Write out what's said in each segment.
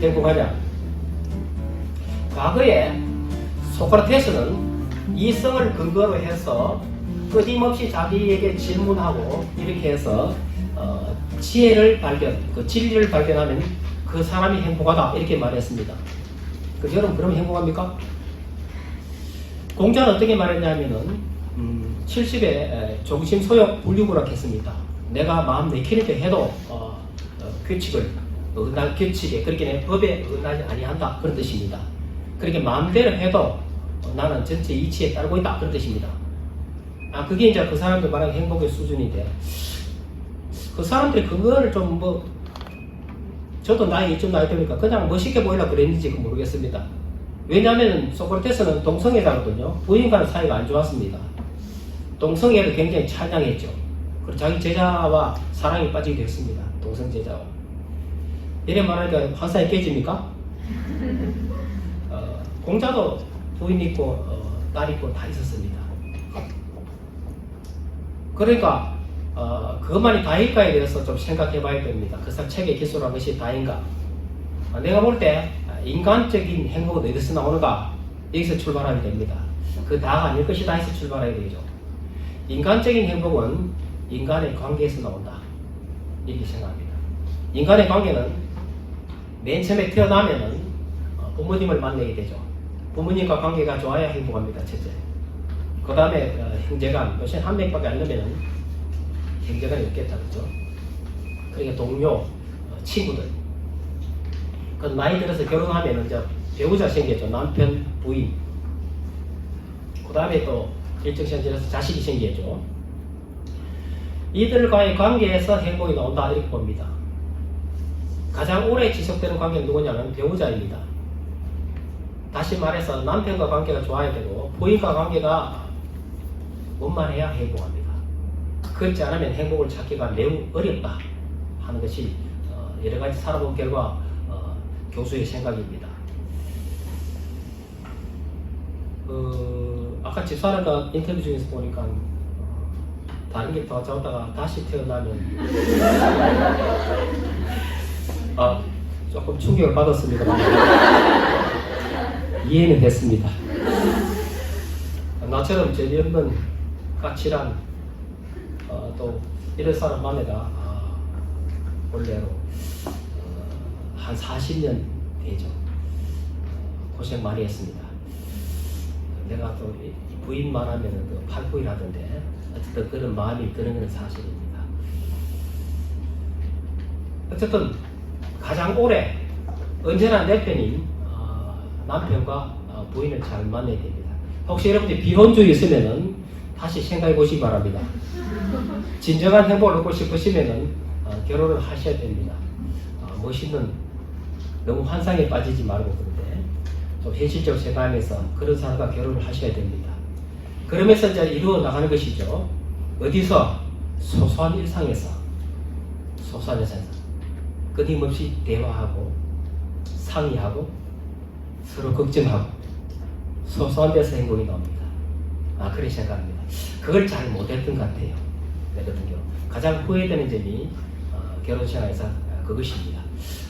행복하냐? 과거에 소크라테스는 이성을 근거로 해서 끊임없이 자기에게 질문하고 이렇게 해서 어, 지혜를 발견, 그 진리를 발견하면 그 사람이 행복하다 이렇게 말했습니다. 그 여러분 그럼 행복합니까? 공자는 어떻게 말했냐면은 음, 70에 종심 소욕 분류구락 했습니다. 내가 마음 내키는 게 해도 어, 어, 규칙을 어긋날 규칙에 그렇게 내 법에 어긋나지 아니한다 그런 뜻입니다. 그렇게 마음대로 해도 어, 나는 전체 이치에 따르고 있다 그런 뜻입니다. 아 그게 이제 그 사람들 말하는 행복의 수준인데 그 사람들이 그거를 좀 뭐 저도 나이 이쯤 나이 되니까 그냥 멋있게 보이려고 그랬는지 모르겠습니다. 왜냐하면 소크라테스는 동성애자거든요. 부인과는 사이가 안 좋았습니다. 동성애를 굉장히 찬양했죠. 그리고 자기 제자와 사랑에 빠지게 됐습니다. 동성 제자와. 이래 말하니까 환상이 깨집니까? 어, 공자도 부인 있고 어, 딸 있고 다 있었습니다. 그러니까 어, 그것만이 다일까에 대해서 좀 생각해 봐야 됩니다. 그 사람 책에 기술한 것이 다인가? 아, 내가 볼 때 인간적인 행복은 어디서 나오는가? 여기서 출발하게 됩니다. 그 다가 아닐 것이다 해서 출발해야 되죠. 인간적인 행복은 인간의 관계에서 나온다. 이렇게 생각합니다. 인간의 관계는 맨 처음에 태어나면은 어, 부모님을 만나게 되죠. 부모님과 관계가 좋아야 행복합니다. 첫째. 그 다음에 어, 형제간, 요새 한 명밖에 안 되면은 형제간이 없겠다. 그죠? 그러니까 동료, 어, 친구들. 그 나이 들어서 결혼하면 이제 배우자 생겼죠. 남편, 부인. 그 다음에 또 일정 시간 지나서 자식이 생기죠. 이들과의 관계에서 행복이 나온다 이렇게 봅니다. 가장 오래 지속되는 관계는 누구냐면 배우자입니다. 다시 말해서 남편과 관계가 좋아야 되고 부인과 관계가 원만해야 행복합니다. 그렇지 않으면 행복을 찾기가 매우 어렵다 하는 것이 어, 여러 가지 살아본 결과 어, 교수의 생각입니다. 그 아까 집사람과 인터뷰 중에서 보니까 어, 다른 게 더 잡다가 다시 태어나면 아 조금 충격을 받았습니다. 이해는 됐습니다. 나처럼 재미없는 까칠한 어, 또 이런 사람 만에가 아, 원래로 어, 한 40년 되죠. 어, 고생 많이 했습니다. 내가 또 부인만 하면은 그 팔부이라던데 어쨌든 그런 마음이 드는 건 사실입니다. 어쨌든 가장 오래 언제나 내 편인 어, 남편과 어, 부인을 잘 만나야 됩니다. 혹시 여러분들이 비혼주의 있으면은 다시 생각해 보시기 바랍니다. 진정한 행복을 얻고 싶으시면은 어, 결혼을 하셔야 됩니다. 어, 멋있는 너무 환상에 빠지지 말고 그런데 좀 현실적으로 생각하면서 그런 사람과 결혼을 하셔야 됩니다. 그러면서 이제 이루어 나가는 것이죠. 어디서 소소한 일상에서 소소한 일상에서 끊임없이 대화하고 상의하고 서로 걱정하고 소소한 데서 행복이 나옵니다. 아 그렇게 생각합니다. 그걸 잘 못했던 것 같아요. 내거든요. 가장 후회되는 점이 어, 결혼 생활에서 아, 그것입니다.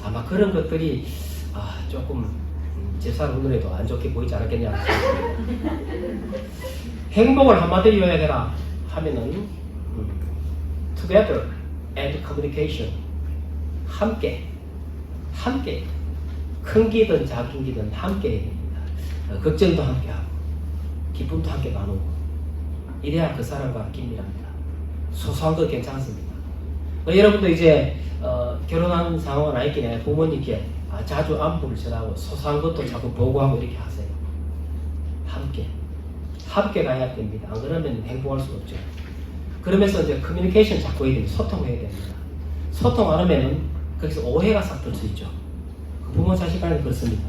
아마 그런 것들이 아, 조금 음, 제사람 눈에도 안 좋게 보이지 않았겠냐. 행복을 한마디로 요약해라 하면은 음, together and communication 함께 함께 큰 기든 작은 기든 함께. 어, 걱정도 함께 하고 기쁨도 함께 나누고 이래야 그 사람과 긴밀합니다. 소소한 거 괜찮습니다. 어, 여러분도 이제 어, 결혼한 상황은 아니긴 해 부모님께 아, 자주 안부를 전하고 소소한 것도 자꾸 보고하고 이렇게 하세요. 함께 함께 가야 됩니다. 안 그러면 행복할 수 없죠. 그러면서 이제 커뮤니케이션 자꾸 해야 됩니다. 소통해야 됩니다. 소통 안 하면은 거기서 오해가 싹들수 있죠. 그 부모 자식 간에 그렇습니다.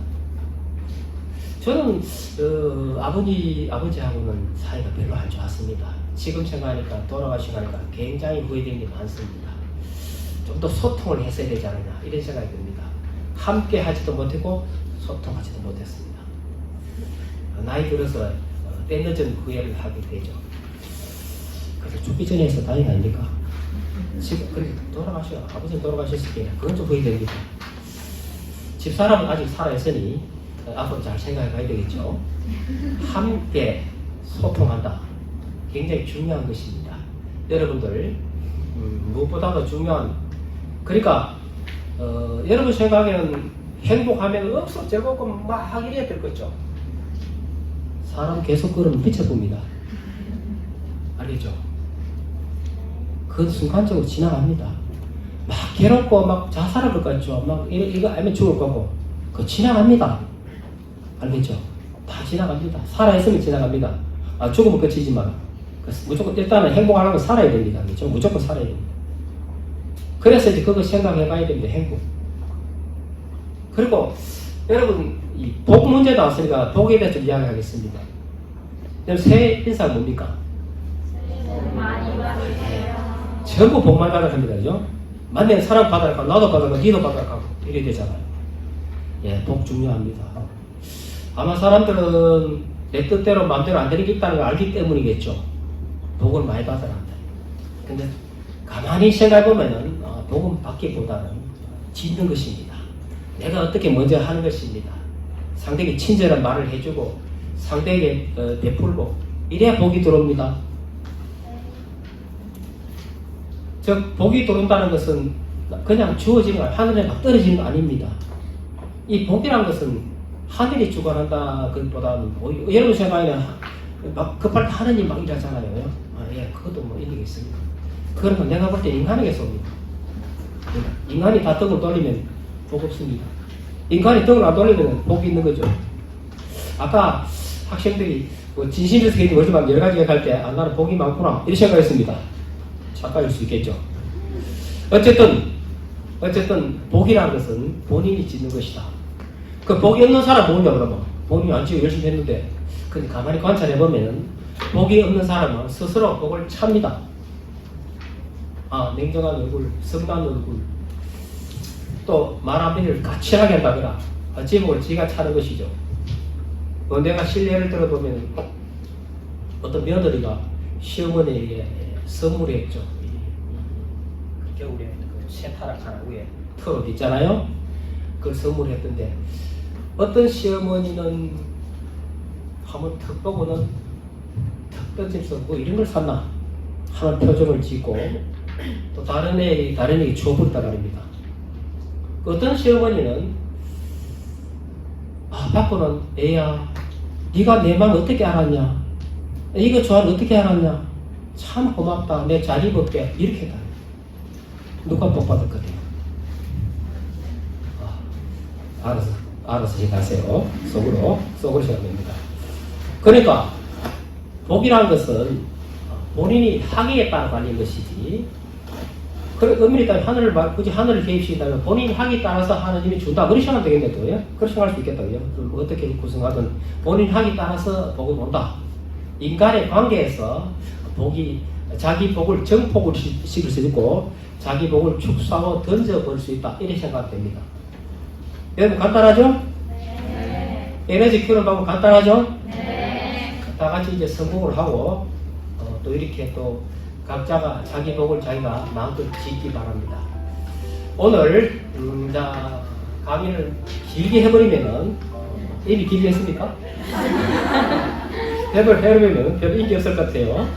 저는 어, 아버지 아버지하고는 사이가 별로 안 좋았습니다. 지금 생각하니까 돌아가시고 나니까 굉장히 후회되는 게 많습니다. 좀 더 소통을 했어야 되지 않느냐 이런 생각이 듭니다. 함께 하지도 못했고 소통하지도 못했습니다. 어, 나이 들어서 어, 때늦은 후회를 하게 되죠. 그래서 죽기 전에 해서 다행 아닙니까? 지금 그렇게 돌아가셔 아버지 돌아가셨을 때 그건 좀 후회됩니다. 집사람은 아직 살아있으니 어, 앞으로 잘 생각해 봐야 되겠죠. 함께 소통한다. 굉장히 중요한 것입니다. 여러분들 음, 무엇보다도 중요한 그러니까 어, 여러분 생각에는 행복하면 없어 즐겁고 막 이래야 될 거죠. 사람 계속 그러면 미쳐봅니다. 알겠죠? 그 순간적으로 지나갑니다. 막 괴롭고 막 자살할 것 같죠. 막 이거, 이거 알면 죽을 거고. 그 지나갑니다. 알겠죠? 다 지나갑니다. 살아있으면 지나갑니다. 아, 죽으면 끝이지만. 그 무조건 일단은 행복하려면 살아야 됩니다. 알겠죠? 무조건 살아야 됩니다. 그래서 이제 그거 생각해 봐야 됩니다. 행복. 그리고 여러분, 이 복 문제 나왔으니까 복에 대해서 좀 이야기하겠습니다. 여러분, 새해 인사 뭡니까? 전부 복만 받아야 합니다. 그죠? 만약에 사람 받아가 나도 받아가 니도 받아가 이래 되잖아요. 예, 복 중요합니다. 아마 사람들은 내 뜻대로 마음대로 안 있다는 걸 알기 때문이겠죠. 복을 많이 받아야 한다. 근데 가만히 생각해 보면은 어, 복은 받기보다는 짓는 것입니다. 내가 어떻게 먼저 하는 것입니다. 상대에게 친절한 말을 해주고 상대에게 어, 베풀고 이래야 복이 들어옵니다. 즉 복이 들어온다는 것은 그냥 주어지는 거 하늘에 막 떨어지는 거 아닙니다. 이 복이라는 것은 하늘이 주관한다 그보다는 뭐, 여러분 생각에는 하- 막 급할 때 하느님 막 일하잖아요. 아, 예, 그것도 뭐 일리가 있습니다. 그런 건 내가 볼 때 인간에게서 옵니다. 인간이 다 등을 돌리면 복 없습니다. 인간이 등을 안 돌리면 복이 있는 거죠. 아까 학생들이 뭐 진심에서 괜히 멀지만 여러 가지 얘기할 때 아, 나는 복이 많구나 이렇게 생각했습니다. 착각일 수 있겠죠. 어쨌든 어쨌든 복이라는 것은 본인이 짓는 것이다. 그 복이 없는 사람 뭐냐 그러면 본인이 안 지고 열심히 했는데 근데 가만히 관찰해 보면은 복이 없는 사람은 스스로 복을 찹니다. 아 냉정한 얼굴, 성난 얼굴, 또 말 한마디를 까칠하게 한다거나 어찌 보면 지가 차는 것이죠. 어, 내가 실례를 들어보면 어떤 며느리가 시어머니에게 선물했죠. 겨울에 그 하나 위에 트럭 있잖아요. 그걸 선물했던데 어떤 시어머니는 한번 턱 보고는 턱 던지면서 뭐 이런 걸 샀나 하는 표정을 짓고 또 다른 애 다른 애에게 주워버렸다 말입니다. 그 어떤 시어머니는 아 바꾸는 애야 네가 내 마음 어떻게 알았냐 이거 좋아하는 어떻게 알았냐 참 고맙다. 내 잘 입을게. 이렇게 했다 누가 복 받을 것 같아요 아, 알아서 알아서 해가세요. 속으로 속으로 생각합니다. 그러니까 복이라는 것은 본인이 하기에 따라 갈린 것이지. 그래 의미에 따라 하늘을 말- 굳이 하늘을 개입시킨다면 본인이 하기에 따라서 하나님이 준다. 그렇게 생각하면 되겠네 또 예? 그렇게 생각할 수 있겠다 예? 그 어떻게 구성하든 본인 하기에 따라서 복을 본다. 인간의 관계에서 복이 자기 복을 정복을 시- 시킬 수 있고 자기 복을 축소하고 던져버릴 수 있다 이렇게 생각하면 됩니다 여러분 간단하죠? 에너지 키우는 방법 간단하죠? 다 같이 이제 성공을 하고 어, 또 이렇게 또 각자가 자기 복을 자기가 마음껏 짓기 바랍니다. 오늘 음, 자 강의를 길게 해버리면은 입이 길게 했습니까? 해버 해버리면 별 인기 없을 것 같아요.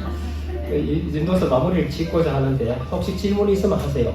이, 이 정도서 마무리를 짓고자 하는데 혹시 질문이 있으면 하세요.